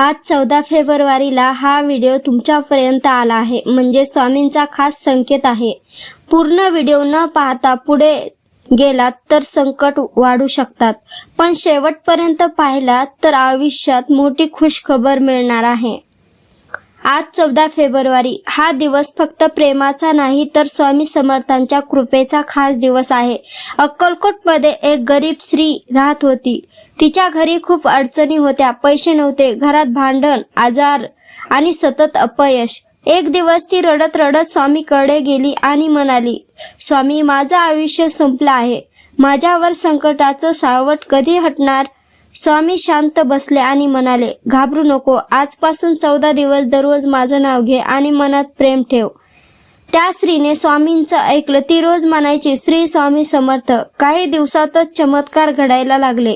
आज चौदा फेब्रुवारीला हा व्हिडिओ तुमच्यापर्यंत आला आहे. म्हणजे स्वामींचा खास संकेत आहे. पूर्ण व्हिडिओ न पाहता पुढे गेलात तर संकट वाढू शकतात. पण शेवटपर्यंत पाहिलात तर आयुष्यात मोठी खुशखबर मिळणार आहे. आज चौदा फेब्रुवारी. हा दिवस फक्त प्रेमाचा नाही तर स्वामी समर्थांच्या कृपेचा खास दिवस आहे. अक्कलकोटमध्ये एक गरीब स्त्री राहत होती. तिच्या घरी खूप अडचणी होत्या. पैसे नव्हते घरात भांडण आजार आणि सतत अपयश. एक दिवस ती रडत रडत स्वामीकडे गेली आणि म्हणाली स्वामी माझं आयुष्य संपलं आहे. माझ्यावर संकटाचं सावट कधी हटणार? स्वामी शांत बसले आणि म्हणाले घाबरू नको आजपासून चौदा दिवस दररोज माझं नाव घे आणि मनात प्रेम ठेव. त्या स्त्रीने स्वामींचं ऐकलं ती रोज म्हणायची श्री स्वामी समर्थ काही दिवसातच चमत्कार घडायला लागले.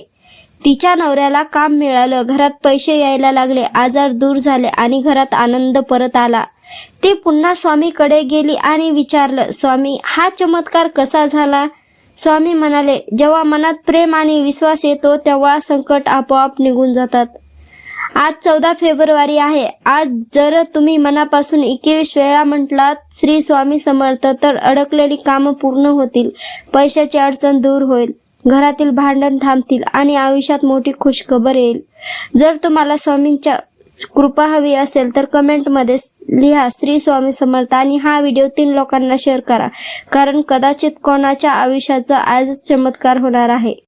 तिच्या नवऱ्याला काम मिळालं घरात पैसे यायला लागले आजार दूर झाले आणि घरात आनंद परत आला. ती पुन्हा स्वामीकडे गेली आणि विचारलं स्वामी हा चमत्कार कसा झाला? स्वामी म्हणाले जेव्हा मनात प्रेम आणि विश्वास येतो तेव्हा संकट आपोआप निघून जातात. आज चौदा फेब्रुवारी आहे. आज जर तुम्ही मनापासून एकवीस वेळा म्हटलात श्री स्वामी समर्थ तर अडकलेली कामं पूर्ण होतील. पैशाची अडचण दूर होईल. घरातील भांडण थांबतील आणि आयुष्यात मोठी खुशखबर येईल. जर तुम्हाला स्वामींच्या कृपा हवी असेल तर कमेंटमध्ये लिहा श्री स्वामी समर्थ. आणि हा व्हिडिओ तीन लोकांना शेअर करा कारण कदाचित कोणाच्या आयुष्याचा आजच चमत्कार होणार आहे.